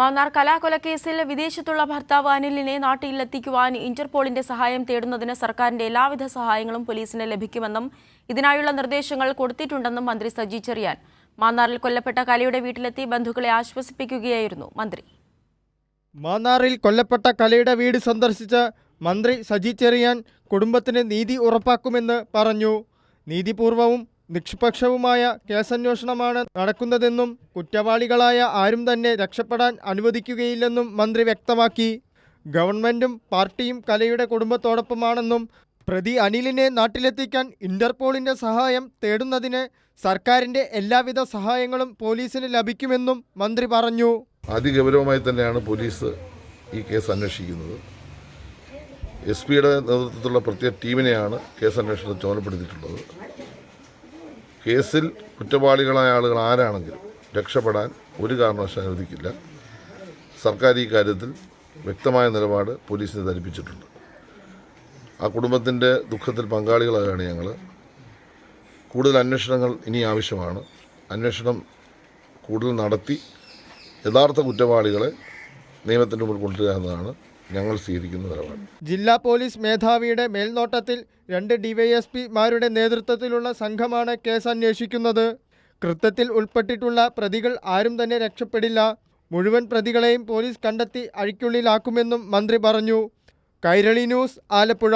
മാന്നാർ കലാകൊലക്കേസിൽ വിദേശത്തുള്ള ഭർത്താവ് അനിലിനെ നാട്ടിലെത്തിക്കുവാൻ ഇന്റർപോളിന്റെ സഹായം തേടുന്നതിന് സർക്കാരിന്റെ എല്ലാവിധ സഹായങ്ങളും പോലീസിന് ലഭിക്കുമെന്നും ഇതിനായുള്ള നിർദ്ദേശങ്ങൾ കൊടുത്തിട്ടുണ്ടെന്നും മന്ത്രി സജി ചെറിയാൻ. മാന്നാറിൽ കൊല്ലപ്പെട്ട കലയുടെ വീട്ടിലെത്തി ബന്ധുക്കളെ ആശ്വസിപ്പിക്കുകയായിരുന്നു മന്ത്രി. മാന്നാറിൽ കൊല്ലപ്പെട്ട കലയുടെ വീട് സന്ദർശിച്ച മന്ത്രി സജി ചെറിയാൻ കുടുംബത്തിന് നീതി ഉറപ്പാക്കുമെന്ന് പറഞ്ഞു. നീതിപൂർവവും നിഷ്പക്ഷവുമായ കേസന്വേഷണമാണ് നടക്കുന്നതെന്നും കുറ്റവാളികളായ ആരും തന്നെ രക്ഷപ്പെടാൻ അനുവദിക്കുകയില്ലെന്നും മന്ത്രി വ്യക്തമാക്കി. ഗവൺമെന്റും പാർട്ടിയും കലയുടെ കുടുംബത്തോടൊപ്പമാണെന്നും പ്രതി അനിലിനെ നാട്ടിലെത്തിക്കാൻ ഇന്റർപോളിന്റെ സഹായം തേടുന്നതിന് സർക്കാരിന്റെ എല്ലാവിധ സഹായങ്ങളും പോലീസിന് ലഭിക്കുമെന്നും മന്ത്രി പറഞ്ഞു. അതിഗൗരവമായി തന്നെയാണ് പോലീസ് ഈ കേസ് അന്വേഷിക്കുന്നത്. എസ് പിയുടെ നേതൃത്വത്തിലുള്ള പ്രത്യേക ടീമിനെയാണ് കേസ് അന്വേഷണം ചുമതലപ്പെടുത്തിയിട്ടുള്ളത്. കേസിൽ കുറ്റവാളികളായ ആളുകൾ ആരാണെങ്കിലും രക്ഷപ്പെടാൻ ഒരു കാരണവശാലും അനുവദിക്കില്ല. സർക്കാർ ഈ കാര്യത്തിൽ വ്യക്തമായ നിലപാട് പോലീസിനെ ധരിപ്പിച്ചിട്ടുണ്ട്. ആ കുടുംബത്തിന്റെ ദുഃഖത്തിൽ പങ്കാളികളായാണ് ഞങ്ങൾ കൂടുതൽ അന്വേഷണങ്ങൾ ഇനി ആവശ്യമാണ്. അന്വേഷണം കൂടുതൽ നടത്തി യഥാർത്ഥ കുറ്റവാളികളെ നിയമത്തിന്റെ മുമ്പിൽ കൊണ്ടുവരിക എന്നതാണ് ഞങ്ങൾ സ്വീകരിക്കുന്ന നിലപാട് ജില്ലാ പോലീസ് മേധാവിയുടെ മേൽനോട്ടത്തിൽ രണ്ട് ഡിവൈഎസ്പിമാരുടെ നേതൃത്വത്തിലുള്ള സംഘമാണ് കേസ് അന്വേഷിക്കുന്നത് കൃത്യത്തിൽ ഉൾപ്പെട്ടിട്ടുള്ള പ്രതികൾ ആരും തന്നെ രക്ഷപ്പെടില്ല. മുഴുവൻ പ്രതികളെയും പോലീസ് കണ്ടെത്തി അഴിക്കുള്ളിലാക്കുമെന്നും മന്ത്രി പറഞ്ഞു. കൈരളി ന്യൂസ് ആലപ്പുഴ.